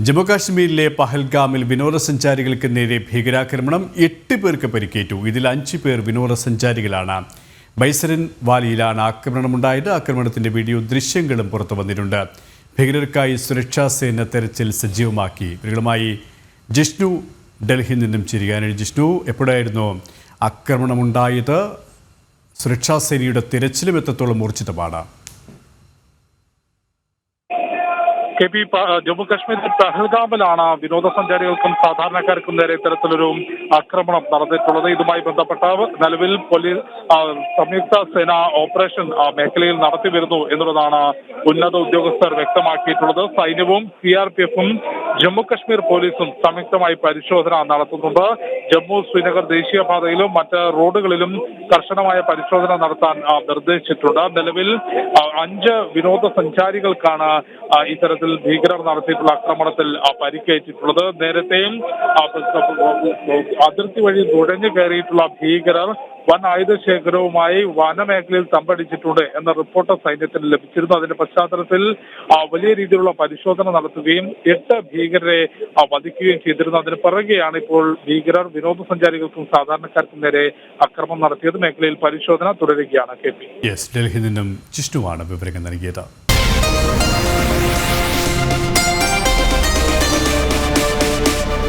ജമ്മുകാശ്മീരിലെ പഹൽഗാമിൽ വിനോദസഞ്ചാരികൾക്ക് നേരെ ഭീകരാക്രമണം എട്ട് പേർക്ക് പരിക്കേറ്റു. ഇതിൽ അഞ്ച് പേർ വിനോദസഞ്ചാരികളാണ്. ബൈസരൻ വാലിയിലാണ് ആക്രമണമുണ്ടായത്. ആക്രമണത്തിന്റെ വീഡിയോ ദൃശ്യങ്ങളും പുറത്തു വന്നിട്ടുണ്ട്. ഭീകരർക്കായി സുരക്ഷാ സേന തെരച്ചിൽ സജീവമാക്കി. ഇവരുമായി ജിഷ്ണു ഡൽഹിയിൽ നിന്നും ചിരിയാനായി ജിഷ്ണു എപ്പോഴായിരുന്നു ആക്രമണമുണ്ടായത്? സുരക്ഷാ സേനയുടെ തിരച്ചിലും എത്രത്തോളം ഊർജിതമാണ്? കെ പി ജമ്മു പഹൽഗാമിലാണ് വിനോദസഞ്ചാരികൾക്കും സാധാരണക്കാർക്കും നേരെ ഇത്തരത്തിലൊരു ആക്രമണം നടന്നിട്ടുള്ളത്. ഇതുമായി ബന്ധപ്പെട്ട നിലവിൽ പോലീസ് സംയുക്ത സേന ഓപ്പറേഷൻ മേഖലയിൽ നടത്തി വരുന്നു എന്നുള്ളതാണ് ഉന്നത ഉദ്യോഗസ്ഥർ വ്യക്തമാക്കിയിട്ടുള്ളത്. സൈന്യവും സി ആർ പി എഫും ജമ്മു പോലീസും സംയുക്തമായി പരിശോധന നടത്തുന്നുണ്ട്. ജമ്മു ശ്രീനഗർ ദേശീയപാതയിലും മറ്റ് റോഡുകളിലും കർശനമായ പരിശോധന നടത്താൻ നിർദ്ദേശിച്ചിട്ടുണ്ട്. നിലവിൽ അഞ്ച് വിനോദസഞ്ചാരികൾക്കാണ് ഇത്തരത്തിൽ ഭീകരർ നടത്തിയിട്ടുള്ള ആക്രമണത്തിൽ പരിക്കേറ്റിട്ടുള്ളത്. നേരത്തെയും അതിർത്തി വഴി നുഴഞ്ഞു കയറിയിട്ടുള്ള ഭീകരർ വൻ ആയുധശേഖരവുമായി വനമേഖലയിൽ തമ്പടിച്ചിട്ടുണ്ട് എന്ന റിപ്പോർട്ട് സൈന്യത്തിന് ലഭിച്ചിരുന്നു. അതിന്റെ പശ്ചാത്തലത്തിൽ വലിയ രീതിയിലുള്ള പരിശോധന നടത്തുകയും എട്ട് ഭീകരരെ വധിക്കുകയും ചെയ്തിരുന്നു. അതിന് പിറകെയാണ് ഇപ്പോൾ ഭീകരർ വിനോദസഞ്ചാരികൾക്കും സാധാരണക്കാർക്കും നേരെ അക്രമം നടത്തിയത് മേഖലയിൽ പരിശോധന തുടരുകയാണ് കെ പി. ഡൽഹിയിൽ നിന്നും ജിഷ്ണുവാണ് വിവരങ്ങൾ നൽകിയത്.